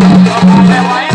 Vamos levar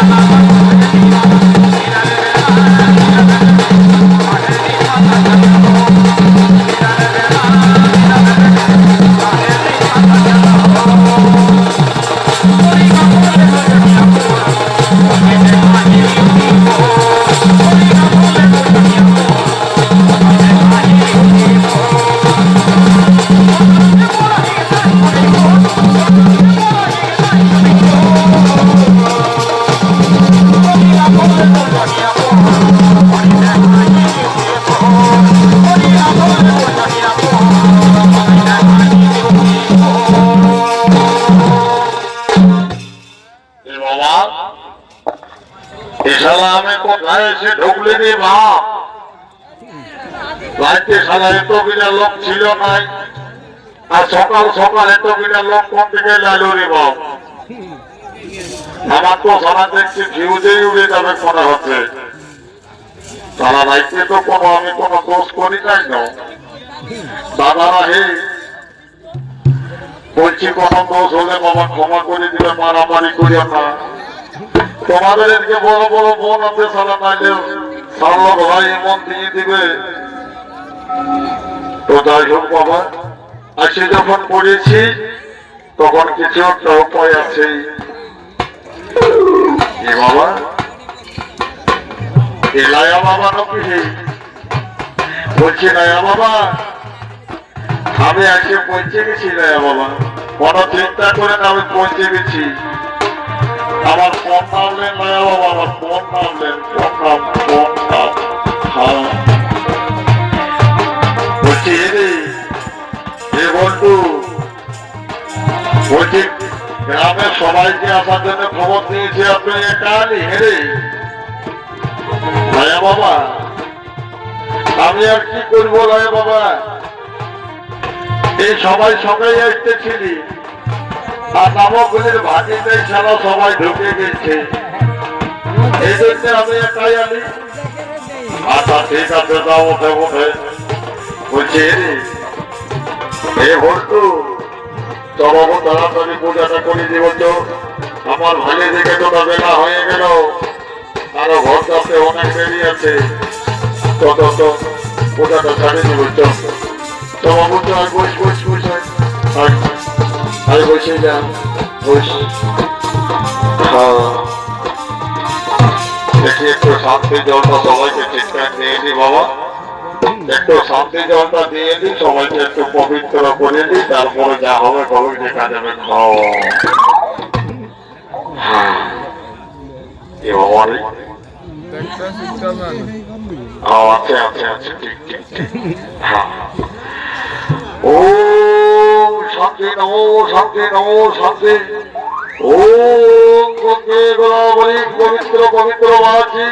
এ রে বাপ। রাজ্যে শালা এত লোক ছিল নাই। আর সকাল সকাল এত লোক কোন থেকে লাইল বাপ? আমার তো সারা দেখছি ফিউজেই উড়ে যাবে মনে হচ্ছে। সারা রাজ্যে তো কোনো, আমি কোনো দোষ করি নাই না দাদারা হে বলছি কোন দোষ হলে বাবা ক্ষমা করে দিবে, মারামারি করিও না। তোমাদের বড় বড় বোন আছে সারা নাইলে যখন পড়েছি তখন কিছু একটা উপায় আছে বাবা এ লায়া বাবা নাকি বলছি লায়া বাবা আমি আজকে পৌঁছে গেছি লায়া বাবা। কোনো চিন্তা করে না আমি পৌঁছে গেছি। আমার ফোন নামলেন বলছি এ এ বন্ধু বলছি গ্রামের সবাইকে আসার জন্য খবর দিয়েছি আপনি একা হেরে লায়া বাবা আমি আর কি করব লায়া বাবা এই সবাই সবাই আসতেছিলি। আর সবাই ঢুকে গেছে। আমি তাড়াতাড়ি পূজাটা করে দিব তো। আমার ভালো দিকে তো বেলা হয়ে গেল। আরও ঘর কাছে অনেক দেরি আছে। তো তো পূজাটা ছাড়িয়ে দিব তো। তো বাবু তো আর বস। আয় আয় বসে যা বস হ্যাঁ। দেখি, একটু শান্তি জলটা সবাইকে ঠিকঠাক দিয়ে দিই, বাবা। একটু শান্তি জলটা দিয়ে দিই, সবাইকে একটু পবিত্র করে দিই, তারপরে যা হবে কবে দেখা যাবে হ্যাঁ। বাবা আছে আছে আছে, ঠিক ঠিক ঠিক। হ্যাঁ। ও শান্তি নমো শান্তি নমো শান্তি ওম গঙ্গে গোলাবলী পবিত্র পবিত্র মাছি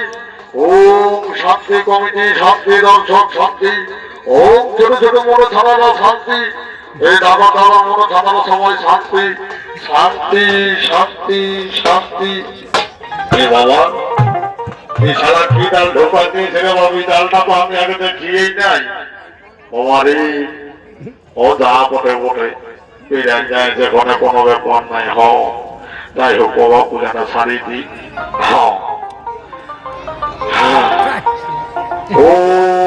ওম শান্তি কমিটি শান্তি দর্শক শান্তি ওম ছোট ছোট মনে থানারা শান্তি এই দাদা দাদা মনে থানার সময় শান্তি শান্তি শান্তি শান্তি এ বাবা, এই শালা কি ডাল ঢোকা দিয়েছে রে বাবু? ডালটা তো আমি আগে দেখিয়েই নাই। বাবা ও যা বটে বটে। বিরাট যে ঘরে কোনো ব্যাপার নাই হ। যাই হোক বাবা পূজাটা সারি দিই হ। ও।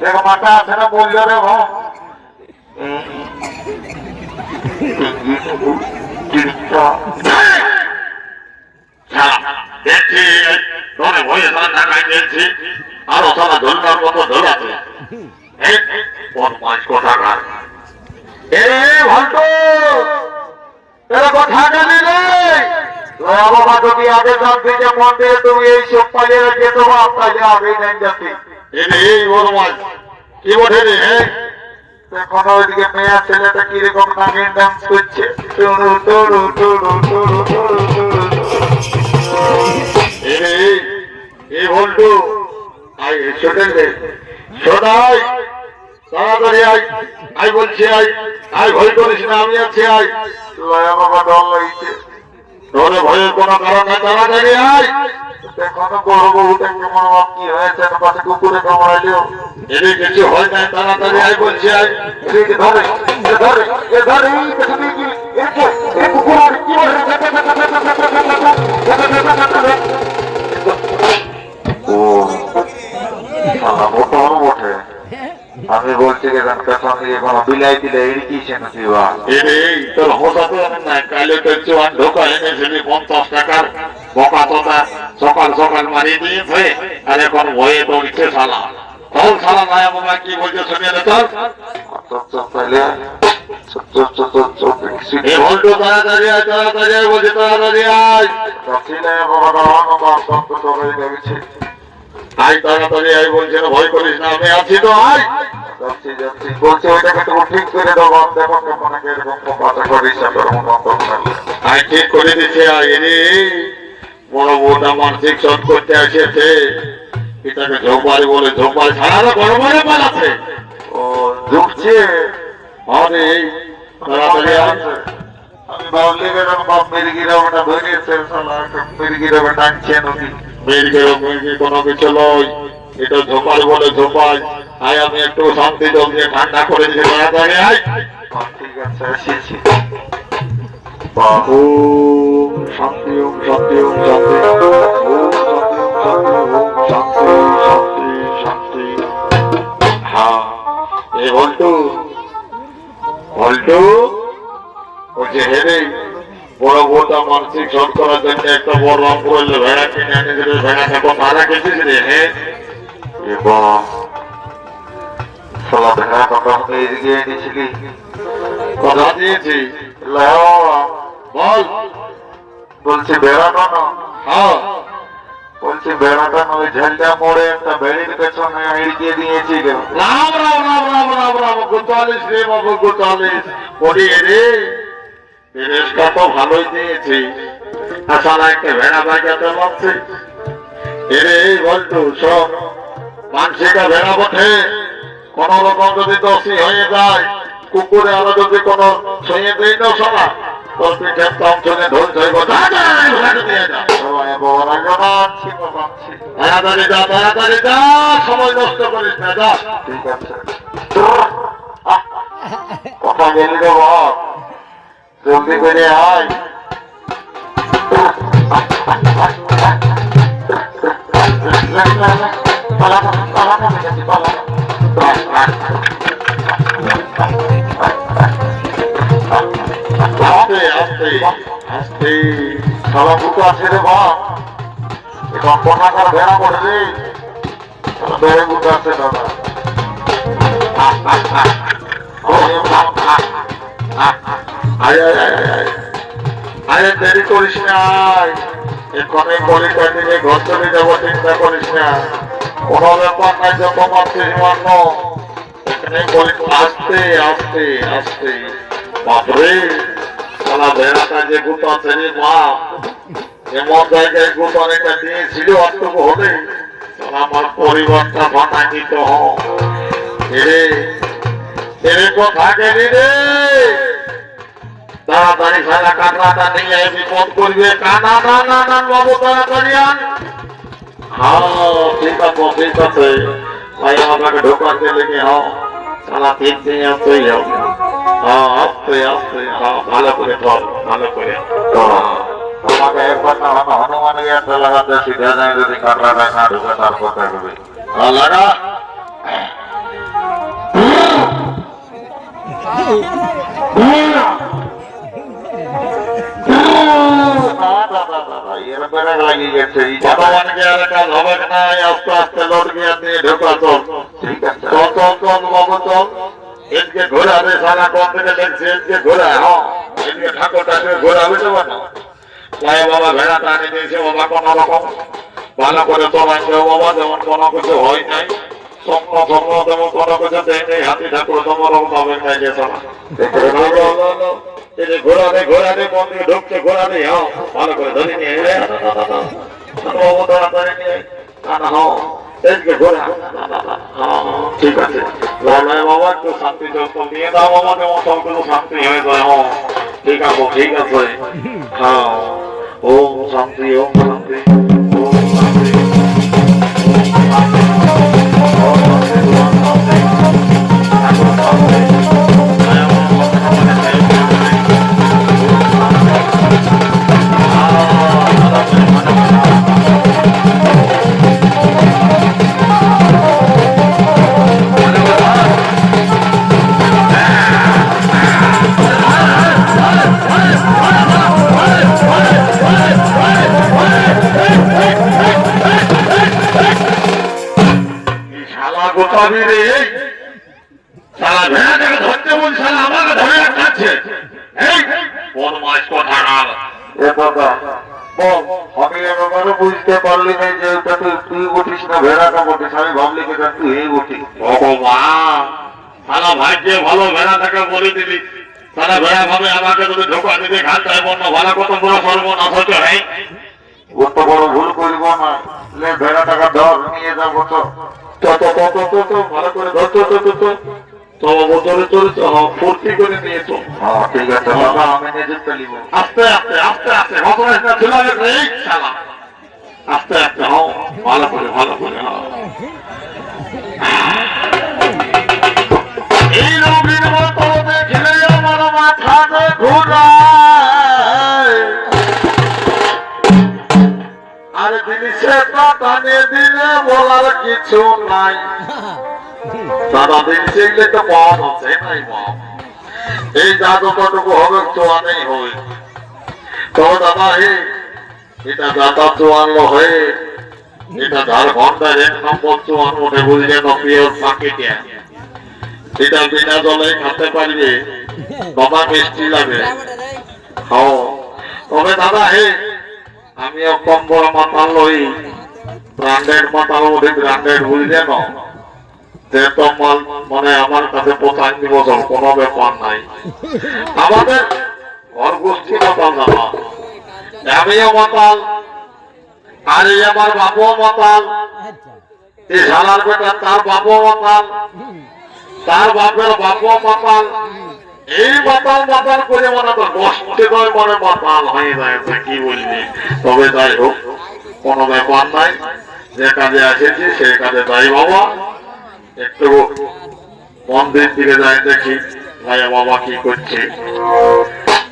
দেখো মাটা আছে না, বলল রে ভাই দেখছি তোরে ভয়ে সারা টাকা নিয়েছি আরও সারা ধরনার মতো ধরাতে বদমাস এ ভল্টো কথা জানি রে বাবা যদি আগে জানতে যে মন্দিরে তুমি এই সব পালিয়ে আপনাকে আগে নেন যাতে এই বদমাস কি বটে রে হ্যাঁ? এখন ওইদিকে মেয়ের ছেলেটা কীরকম নাগিন ডান্স করছে? টুরু টুরু টুরু টুরু টুরু টুরু। আই শোনেন রে। আই আই বলছি, আই আই ভয় করিস আমি আছি, আই। লয়া বাবা ডর লাগিছে তোরে ভয়ের কোনো কারণ নাই, তাড়াতাড়ি আই এখনও বড় বউটা কি হয়েছে পাশে কুকুরে কামড়াইলেও এদের কিছু হয় নাই তাড়াতাড়ি আই বলছি আই এদিকে ধরে এ ধরে এ ধরে। এই পেছনে কি এ কুকুর আর কি ও শালা মোটো বটে আমি বলছি এখানকার সঙ্গে কোনো বিলাই দিলে এড়িয়েছে নাকি বা এরে তোর হোসাতে জানেন না কালে তোর চোয়ান ঢোকা এনেছিলি পঞ্চাশ টাকার বোকা তোতা সকাল সকাল মারিয়ে দিয়েছে আর এখন ভয়ে দৌড়ছে শালা। তোর শালা নয়া বাবা কি বলছে শুনে রে তোর? তাড়াতাড়ি আয় তাড়াতাড়ি আয় বলছে তাড়াতাড়ি আয়। আয় তাড়াতাড়ি আয় বলছে ভয় করিস না আমি আছি তো আয়। যাচ্ছি যাচ্ছি। বলছে ওইটাকে তুমি ঠিক করে দাও বাপ দেখো কেমন এরকম কথা করিস তোর মতন আয় ঠিক করে দিচ্ছে আয় বড় বউটা মানসিক শট করতে এসেছে। এটাকে ঝোপারি বলে ঝোপারি সারা বড় বড় পালাচ্ছে। ও ঢুকছে। আরে তাড়াতাড়ি আয়। আমি ভাবলি এরকম বাপ মেরে গিরা ওটা ধরেছে শালা মেরে গিরা কোনো কিছু লয় এটা ঝোপাই বলে ঝোপাই আয়, আমি একটু শান্তি জল দিয়ে ঠান্ডা করে হ্যাঁ রে বড় মানসিক শট করার জন্য একটা বড় রং করলে ভেড়া কিনে দিলে ভেড়াটা কথা রেখেছিস রে, হে। এবং সালা ভেড়া কথা আমি এদিকে এনেছিলি। কথা দিয়েছি বল। বলছি বেড়াটা না হ্যাঁ। বলছি বেড়াটা ওই ঝালটা মোড়ে একটা বেড়ির পেছনে আড়িয়ে দিয়েছিল। রাম রাম রাম রাম রাম রাম গোতালিস রে বাবু গোতালিস বলি রে বেরেশটা তো ভালোই দিয়েছি। আসলে একটা ভেড়া বাজাতে লাগছে এরে বলতো শোন মানসিকা ভেড়া বটে কোন রকম যদি দোষী হয়ে যায়, কুকুরে আরও যদি কোন ছুঁয়ে দেই না শোনা তোর পিঠের তম ছুঁয়ে ধরে ধরবো। যা যা এই ভেড়াটা দিয়ে যা। যা সময় নষ্ট কথা জলদি করে আয়। গেছে পালানো আস্তে সারা দুটো আছে রে বাপ এখন কোনাকার ভেড়া পড়ে রে বেড়ে দুটো আছে দাদা আরে দেরি করিস না আয় এখানে গলিটা থেকে ঘর চলে যাব, চিন্তা করিস না। ব্যাপার নাই যত মারছিস মান্য এখানে গলি আস্তে আস্তে আস্তে বাপরে সালা ভেড়াটা যে গুতো আছে রে মা এমন জায়গায় গুতানিটা দিয়েছিল অটুকু হলে আমার পরিবারটা ভাঙান্বিত হ এরে কথা গেলি রে। তাড়াতাড়ি সারা কাটলাটা নিয়ে বিপদ করবে। কানা, না না না, বাবু, তাড়াতাড়ি আন হ্যাঁ ঠিক আছে ঠিক আছে ভাই আমাকে ঢোকাতে লেগে হ্যাঁ সারা ঠিক দিন আসতেই হবে। হ্যাঁ আস্তে আস্তে। হ্যাঁ ভালো করে চল ভালো করে হ্যাঁ। আমাকে একবার না হলো হনুমানের একটা লাগাতে সিধা যায় যদি কাটলাটা না ঢুকে হ্যাঁ, লাগা। এই ভগবানকে আর কাজ হবে না লোট গিয়ে দিয়ে ঢোকা চল ঠিক আছে চল চল চল এদিকে ঘোরাবে সারা কোন থেকে দেখছি এদিকে ঘোরা এদিকে ঠাকুর ঠাকুর ঘোরাবে তো না। তাই বাবা ভেড়া টানে দিয়েছে বাবা কোনো রকম ভালো করে চলাইছে বাবা যেমন কোনো কিছু হয় নাই স্বপ্ন স্বপ্ন তেমন কোনো কিছু দেয় নেই হাতি ঠাকুর। তোমার পাবে নাই যে ঘোরাবে ঘোরাবে কোন দিকে ঢুকছে ঘোরাবে হ্যাঁ ভালো করে ধরে নিয়ে তাড়াতাড়ি নিয়ে আনা হ্যাঁ ঠিক আছে। বাবা একটু শান্তি যত্ন দিয়ে দাও যেমন সবগুলো শান্তি হয়ে যায় ঠিক আছে ঠিক আছে। হ্যাঁ ওম শান্তি ওম শান্তি। ভাগ্যে ভালো ভেড়াটাকে বলে দিলি সারা ভেড়া ভাবে আমাকে যদি ঢোকা দিতে ঘাটটায় বন্য ভালো কত বড় সর্বনাশ হচ্ছে হ্যাঁ অত বড় ভুল করব না। লে ভেড়াটাকে ধর নিয়ে যাব তো ভালো করে ধর তো ফুর্তি করে নিয়ে তো ঠিক আছে আমি নিজে চলিব। আস্তে আস্তে আস্তে আস্তে আস্তে আস্তে হও ভালো করে ভালো করে দিলে বলার কিছু তো হবে চোয়ানেই হবে। তবে দাদা হে এটা দাদা চোয়ানো হয়ে, এটা ঝাড়খণ্ডের এক নম্বর চোয়ান ওঠে বুঝলে না পিওর পাকিটিয়া এটা বিনা পারবে, বাবা মিষ্টি লাগে। খাও। তবে দাদা, হে মাতাল লই ব্র্যান্ডেড মাতাল যে মাল মানে আমার কাছে পঁচাশি বছর, কোনো ব্যাপার নাই। আমাদের ঘর গোষ্ঠী মাতাল দাদা। আমিও মাতাল, আর এই আমার বাবুও মাতাল। এই শালার বেটা তার বাবুও মাতাল। তার বাপের বাবুও মাতাল এই মাতাল মাতাল করে মনে কর কষ্টে নয় মনে মাতাল হয়ে যাচ্ছে কি বলবি? তবে যাই হোক কোনো ব্যাপার নাই। যে কাজে এসেছি সেই কাজে যাই বাবা। একটু মন্দির দিকে যাই দেখি লায়া বাবা কি করছে।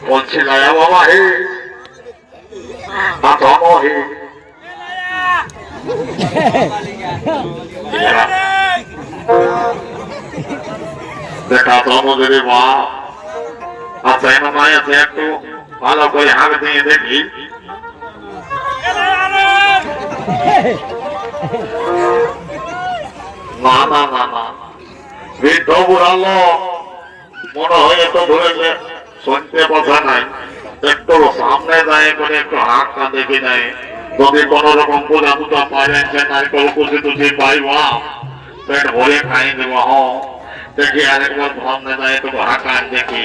বলছি লায়া বাবা হে আতম হে। দেখা যদি মা। আচ্ছা এমন নয় আছে একটু ভালো করে হাঁক দিয়ে দেখি। না না না না। বৃদ্ধ বুড়ালো, মনে হয় এত ধরেছে শুনতে কথা নাই। একটু সামনে যায় করে একটু হাঁকটা দেখে নেয়। যদি কোন রকম পূজা পূজা সে নারকেল কুচি টুচি পাইব। পেট ভরে খাই দেব দেখি আরেকবার সামনে যায় একটু হাঁকা দেখি।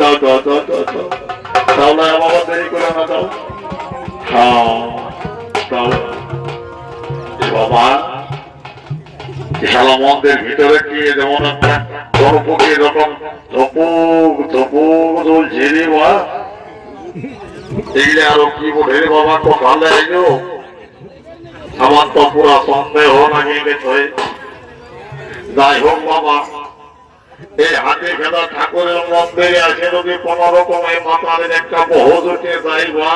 যাও যাও যাও যাও যাও তাহলে বাবা, দেরি করে না যাও হ্যাঁ যাও এ বাবা মন্দির ভিতরে কি যেমন একটা এরকম ধপুক ধপুক চলছে রে বা এইলে আরও কি বলে বাবা কোথালে আইলো আমার তো পুরা সন্দেহ লাগিয়ে গেছে। যাই হোক, বাবা। এই হাতে খেলা ঠাকুরের মন্দিরে আছে যদি কোন রকমের মাতালের একটা বহু উঠে যাইবা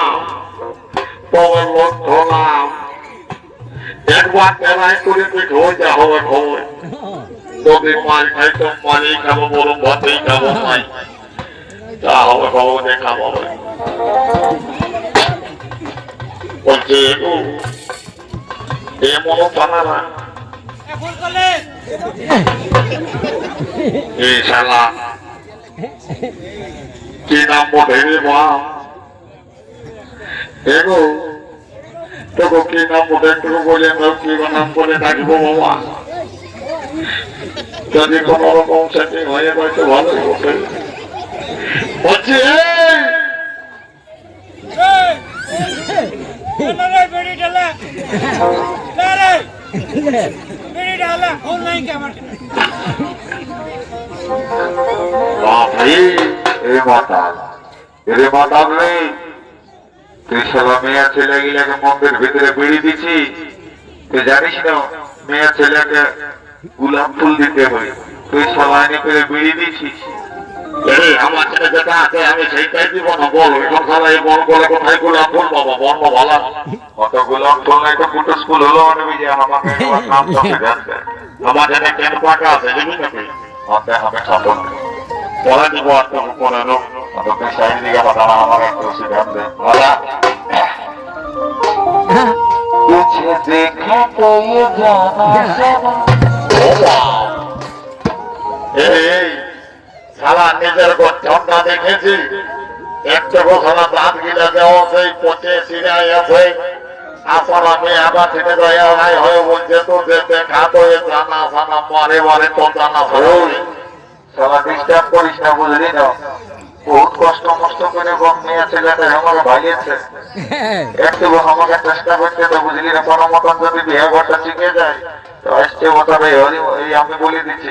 তবে লক্ষ্য নাম। একবার টেলায় করে তুই দেখো যা হবে হবে যদি মাল খাই তো মালই খাব, বরং ভাতেই খাব মাই। যা হবে খবর দেখা হবে বলছে ও এমন বানালা এই শালা কি নাম রে মা এগো তোকে কি নাম একটু বলে আমরা কি নাম বলে ডাকবো বাবা যদি কোন রকম সেটিং হয়ে যায় তো ভালোই হবে বলছি এই, बेड़ी डाला ले रे बेड़ी डाला फोन नहीं क्या मत বাপরে এ মাতাল এরে মাতাল নেই তুই সবা মেয়ে ছেলে গিলাকে মন্দির ভিতরে বিড়ি দিছি তুই জানিস না মেয়ে ছেলেকে গোলাপ ফুল দিতে হয় তুই সবাই করে বিড়ি দিছিস এই আমার কাছে যেটা আছে আমি সেইটাই দিব না বল। সংসার এই বল করে কোথায় করলাম বল বাবা বল বাবা কতগুলো অন্তর একটা ফুটো স্কুল হলো আমি যে আমাকে নাম সঙ্গে আছে আমার জানে কেন পাকা আছে জানি নাকি অতে হবে সতর্ক পড়া দিব আত্ম পড়ানো তোকে সাইড দিকে পাঠানো আমার একটু সিদ্ধান্ত দাদা পিছে দেখে পেয়ে জানা হ্যাঁ। এই। শালা নিজের গঠনটা দেখেছি। একটা শালা দাঁত গিলা দেওয়া পচে সিরাই আছে। আসলে আমি আবার দয়া হয়ে বলছে তো যে দেখা তো এ জানা সানা মারে মারে তো জানা ডিস্টার্ব করিস না বুঝলি না বহুত কষ্ট মষ্ট করে বম নিয়ে ছেলেটা আমার ভাইয়েছে একটু আমাকে চেষ্টা করতে তো বুঝলি না কোনো মতন যদি বিয়ে ঘরটা শিখে যায়, তো আসছে এই আমি বলে দিচ্ছি।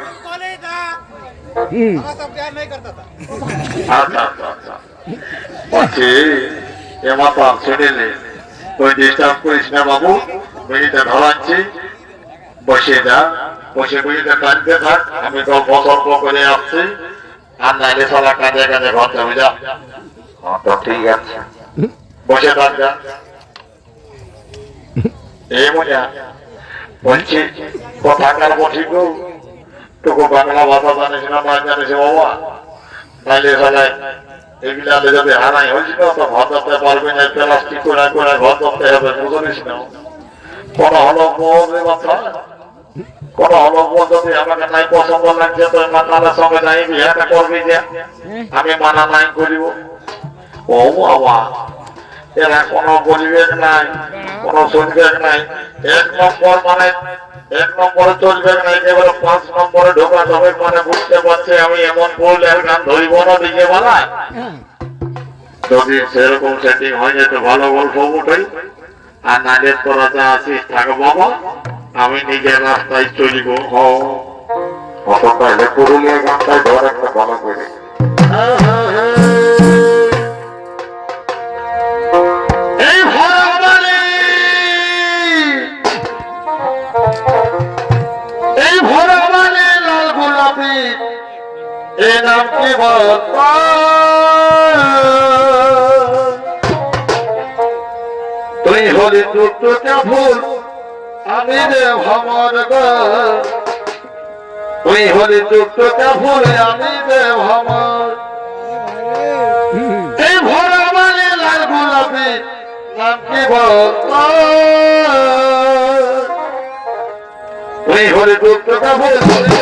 আচ্ছা, আচ্ছা, আচ্ছা। ওই ডিস্টার্ব করিস না ঘর হ্যাঁ, তো ঠিক আছে। বসে থাক বলছি কথাকার বসি গো? তোকে বাংলা ভাষা জানে জানিস না না জানিস বাবা। নাইলে সালা এগুলা যদি হারাই হয়েছিল তো ঘর ধরতে পারবি না প্লাস্টিক করে করে ঘর ধরতে হবে, বুঝলিস না? কোন হলো কথা কোন হলো যদি আমাকে নাই পছন্দ লাগছে তো সঙ্গে যে। আমি মানা নাই করিব। ও বাবা, এরা কোনো পরিবেশ নাই, কোনো নাই। এক নম্বর মানে এক নম্বরে চলবে না একেবারে পাঁচ নম্বরে ঢোকা মানে বুঝতে পারছে, আমি এমন বললে গান ধরিব না দিকে বেলায়। যদি সেরকম সেটিং হয়ে যেত, ভালো গল্প উঠাই আর নাইলে তোরা যা আমি নিজের রাস্তায় চলিব। হ। অত পুরুলিয়া ধর একটা ভালো করে। এ নাম কি বল তুই হলি টুকটুকে ফুল আমি রে ভ্রমণ তুই হলি টুকটুকে ফুল আমি রে ভ্রমণ এই ভরা মানে লাল গোলাপি নাম কি বল? হরে বলে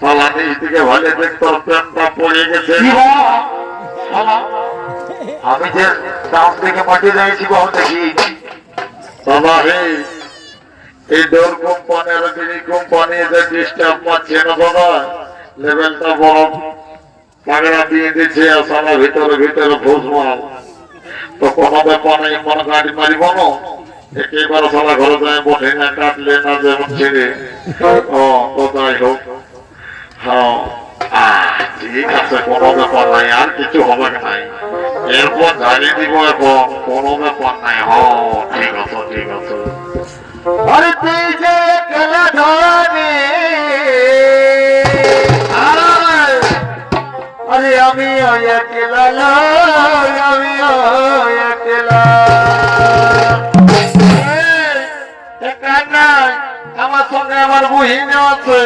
সালা নিচ দিকে ভালো দেখতো প্যান্টটা পড়ে গেছে। আমি যে ডান্স থেকে মাটি দিয়েছি বহু দেখি। বাবা হে এই ডোর কোম্পানি আর বিড়ি কোম্পানি যে ডিস্টার্ব পাচ্ছে না বাবা লেভেলটা বড়। পাগড়া দিয়ে দিচ্ছে আর সালা ভিতরে ভিতরে ভোজ মাল। তো কোনো ব্যাপার নেই মনে গাড়ি মারিব না একেবারে সালা ঘরে যায় বসে না কাটলে না যেমন ছেড়ে ও তো হোক। ঠিক আছে কোনো ব্যাপার নাই আর কিছু হবে নাই এরপর জানিয়ে দিব এবং কোনো ব্যাপার নাই হ ঠিক আছে ঠিক আছে। আরে তুই যে খেলা ধরে আরে আমি একলা আমি একলা। আমার বহিনে আছে।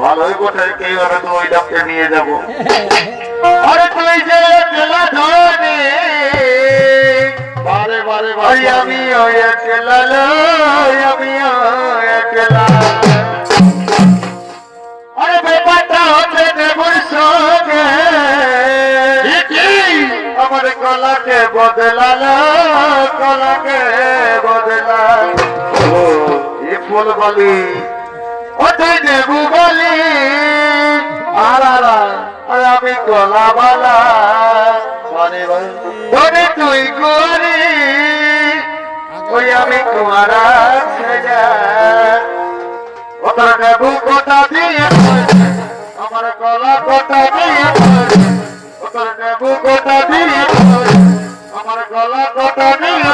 ভালোই বটে কেউ আর তো ওই ডাক্তার নিয়ে যাব? আরে তুই যে একলা ধরে বারে বারে ওই আমি ওই একলা আমি ওই একলা আরে ব্যাপারটা হচ্ছে দেবর সঙ্গে। আমার কলাকে বদলালো কলাকে বদলাল। আর আর আর আমি কলা বালা। ধরে তুই করি ওই আমি কুমারা ছেড়া ওটা নেবু কোটা দিয়ে আমার গলা কোটা দিয়ে। ওটা নেবু কোটা দিয়ে আমার গলা কোটা দিয়ে